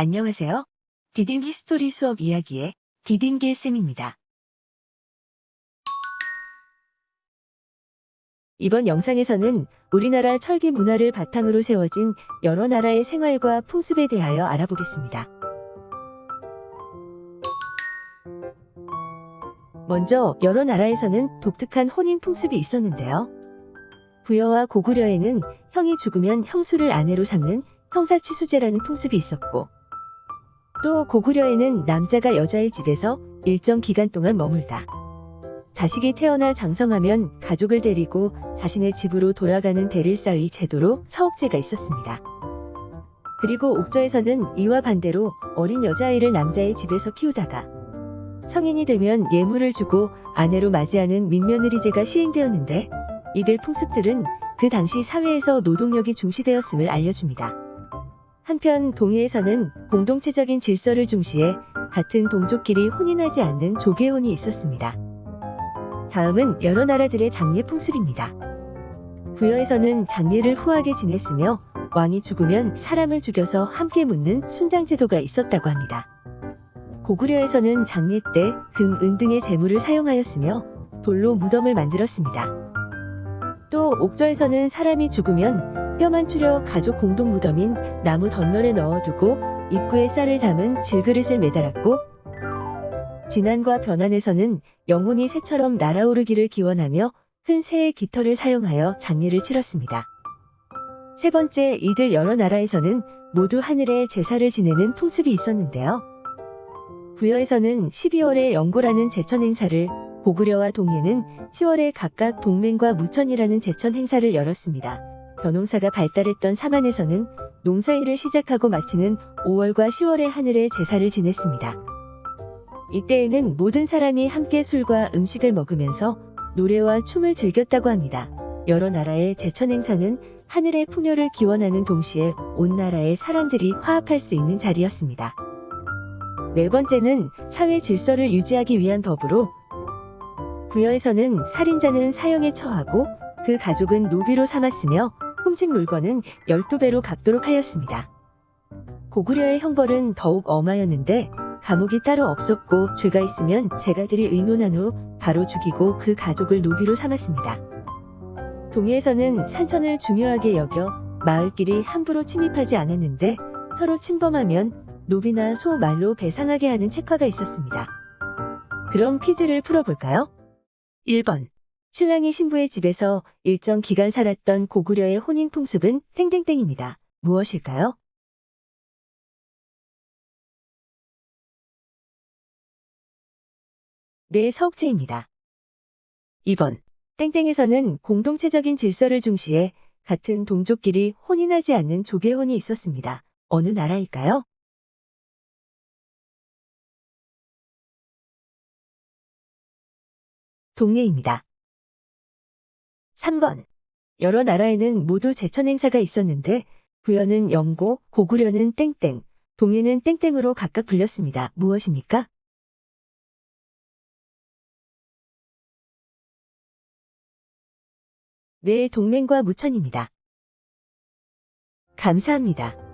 안녕하세요. 디딤 히스토리 수업 이야기의 디딤길 쌤입니다. 이번 영상에서는 우리나라 철기 문화를 바탕으로 세워진 여러 나라의 생활과 풍습에 대하여 알아보겠습니다. 먼저 여러 나라에서는 독특한 혼인 풍습이 있었는데요. 부여와 고구려에는 형이 죽으면 형수를 아내로 삼는 형사취수제라는 풍습이 있었고, 또 고구려에는 남자가 여자의 집에서 일정 기간 동안 머물다. 자식이 태어나 장성하면 가족을 데리고 자신의 집으로 돌아가는 쌓의 제도로 서옥제가 있었습니다. 그리고 옥저에서는 이와 반대로 어린 여자아이를 남자의 집에서 키우다가 성인이 되면 예물을 주고 아내로 맞이하는 민며느리제가 시행되었는데 이들 풍습들은 그 당시 사회에서 노동력이 중시되었음을 알려줍니다. 한편 동해에서는 공동체적인 질서를 중시해 같은 동족끼리 혼인하지 않는 조계혼이 있었습니다. 다음은 여러 나라들의 장례 풍습입니다. 부여에서는 장례를 후하게 지냈으며 왕이 죽으면 사람을 죽여서 함께 묻는 순장제도가 있었다고 합니다. 고구려에서는 장례 때 금, 은 등의 재물을 사용하였으며 돌로 무덤을 만들었습니다. 또 옥저에서는 사람이 죽으면 뼈만 추려 가족 공동 무덤인 나무 덧널에 넣어두고 입구에 쌀을 담은 질그릇을 매달았고 진안과 변안에서는 영혼이 새처럼 날아오르기를 기원하며 큰 새의 깃털을 사용하여 장례를 치렀습니다. 세 번째, 이들 여러 나라에서는 모두 하늘에 제사를 지내는 풍습이 있었는데요. 부여에서는 12월에 영고라는 제천 행사를, 고구려와 동해는 10월에 각각 동맹과 무천이라는 제천 행사를 열었습니다. 벼농사가 발달했던 사만에서는 농사일을 시작하고 마치는 5월과 10월에 하늘에 제사를 지냈습니다. 이때에는 모든 사람이 함께 술과 음식을 먹으면서 노래와 춤을 즐겼다고 합니다. 여러 나라의 제천 행사는 하늘의 풍요를 기원하는 동시에 온 나라의 사람들이 화합할 수 있는 자리였습니다. 네 번째는 사회 질서를 유지하기 위한 법으로 부여에서는 살인자는 사형에 처하고 그 가족은 노비로 삼았으며 훔친 물건은 12배로 갚도록 하였습니다. 고구려의 형벌은 더욱 엄하였는데 감옥이 따로 없었고 죄가 있으면 제가들이 의논한 후 바로 죽이고 그 가족을 노비로 삼았습니다. 동해에서는 산천을 중요하게 여겨 마을끼리 함부로 침입하지 않았는데 서로 침범하면 노비나 소 말로 배상하게 하는 책화가 있었습니다. 그럼 퀴즈를 풀어볼까요? 1번. 신랑이 신부의 집에서 일정 기간 살았던 고구려의 혼인 풍습은 땡땡땡입니다. 무엇일까요? 네, 서옥체입니다. 2번. 땡땡에서는 공동체적인 질서를 중시해 같은 동족끼리 혼인하지 않는 조계혼이 있었습니다. 어느 나라일까요? 동해입니다. 3번. 여러 나라에는 모두 제천 행사가 있었는데 부여는 영고, 고구려는 땡땡, 동해는 땡땡으로 각각 불렸습니다. 무엇입니까? 네, 동맹과 무천입니다. 감사합니다.